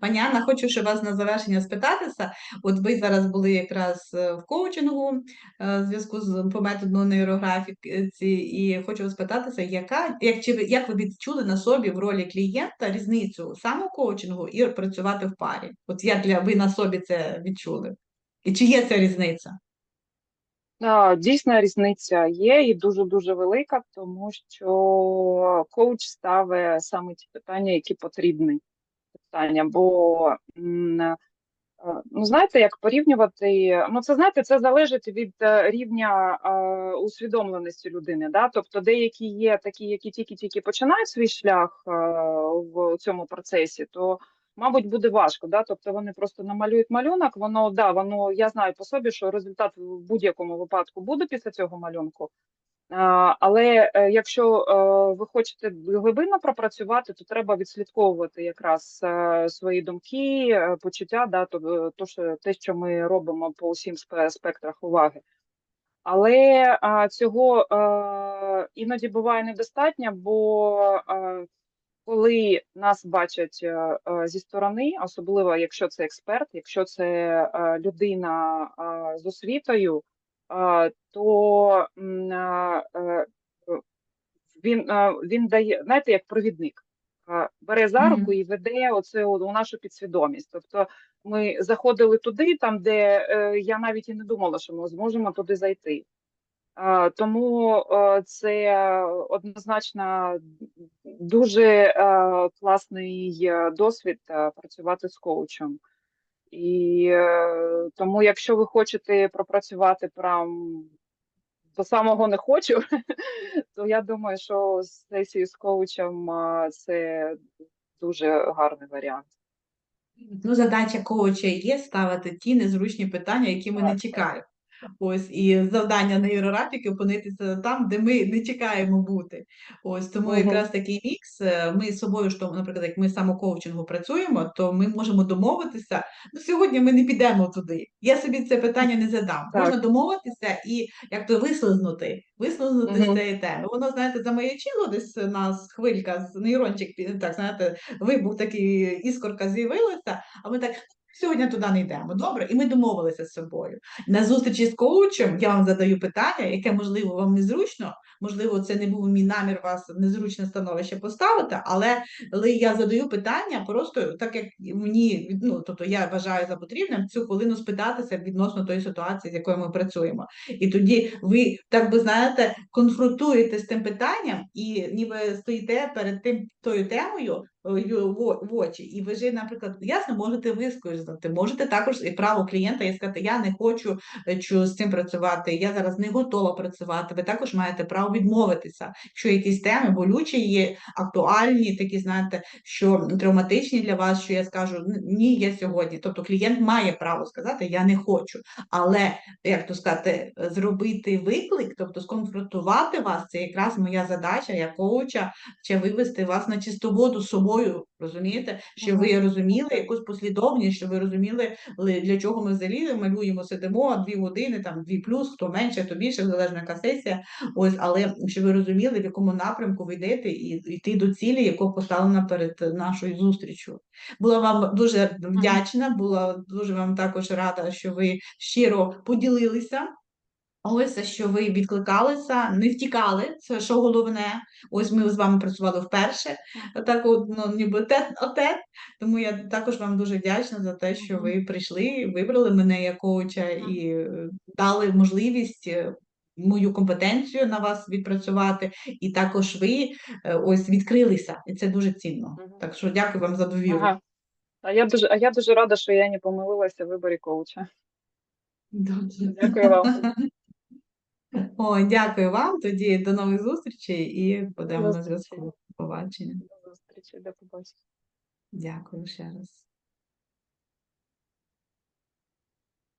Пані Анна, хочу ще вас на завершення спитатися. От ви зараз були якраз е, в коучингу е, в зв'язку з по методу нейрографіці, і хочу вас спитатися, яка, як, чи ви, як ви відчули на собі в ролі клієнта різницю самокоучингу і працювати в парі? От як для ви на собі це відчули? І чи є ця різниця? А, Дійсна різниця є і дуже-дуже велика, тому що коуч ставить саме ті питання, які потрібні питання. Бо е, ну знаєте, як порівнювати, ну це знаєте, це залежить від е, рівня е, усвідомленості людини. Да? Тобто деякі є такі, які тільки-тільки починають свій шлях е, в цьому процесі, то мабуть буде важко. Да? Тобто вони просто намалюють малюнок. Воно да, воно я знаю по собі, що результат в будь-якому випадку буде після цього малюнку. Але е, якщо е, ви хочете глибинно пропрацювати, то треба відслідковувати якраз е, свої думки, почуття, да, то, то, що, те, що ми робимо по усім спектрах уваги. Але цього іноді буває недостатньо, бо коли нас бачать зі сторони, особливо якщо це експерт, якщо це людина з освітою, то е, е, він, він дає, знаєте, як провідник. Бере за руку і веде оце у нашу підсвідомість. Тобто ми заходили туди, там, де е, я навіть і не думала, що ми зможемо туди зайти. Тому це однозначно дуже класний досвід працювати з коучем. І е, тому, якщо ви хочете пропрацювати прям до самого не хочу, то я думаю, що сесії з коучем це дуже гарний варіант. Ну, задача коуча є ставити ті незручні питання, які ми Так, не чекаємо. Ось і завдання нейрографіки опинитися там, де ми не чекаємо бути. Ось тому Мгм. якраз такий мікс. е, Ми з собою, що, наприклад, як ми самокоучингу працюємо, то ми можемо домовитися. Ну, сьогодні ми не підемо туди. Я собі це питання не задам. Так. Можна домовитися і як то вислизнути, вислизнути з Мгм. цієї теми. Воно, знаєте, замаячило десь нас хвилька з нейрончик, так знаєте, вибух такий іскорка з'явилася, а ми так. Сьогодні туди не йдемо. Добре, і ми домовилися з собою. На зустрічі з коучем я вам задаю питання, яке, можливо, вам незручно. Можливо, це не був мій намір вас в незручне становище поставити, але, але я задаю питання просто так, як мені, ну, тобто я вважаю за потрібним цю хвилину спитатися відносно тої ситуації, з якою ми працюємо. І тоді ви, так би знаєте, конфронтуєте з тим питанням і ніби стоїте перед тим тою темою, е, в очі, і ви ж, наприклад, ясно, можете висказати, можете також і право клієнта і сказати, я не хочу е, з цим працювати, я зараз не готова працювати. Ви також маєте право відмовитися, якщо якісь теми болючі є, актуальні, такі, знаєте, що травматичні для вас, що я скажу, ні, я сьогодні. Тобто клієнт має право сказати, я не хочу. Але, як то сказати, зробити виклик, тобто сконфронтувати вас, це якраз моя задача як коуча, чи вивести вас на чисту воду з собою, розумієте? Щоб ви розуміли якусь послідовність, щоб ви розуміли, для чого ми взагалі малюємо, сидимо дві години, там дві плюс, хто менше, хто більше, залежно яка сесія. Ось, але щоб ви розуміли, в якому напрямку ви йдете, і йти до цілі, яка поставлена перед нашою зустрічю. Була вам дуже вдячна, була дуже вам також рада, що ви щиро поділилися. Ось що ви відкликалися, не втікали, це що головне. Ось ми з вами працювали вперше, так от, ну, ніби тет а тет. Тому я також вам дуже вдячна за те, що ви прийшли, вибрали мене як коуча і е, дали можливість е, мою компетенцію на вас відпрацювати, і також ви е, ось відкрилися, і це дуже цінно. Мгм. Так що дякую вам за довіру. Ага. А я дуже, а я дуже рада, що я не помилилася в виборі коуча. Добре. Дякую вам. О, дякую вам. Тоді до нових зустрічей і будемо на зв'язку. Побачення. До зустрічі, до побачення. Дякую ще раз.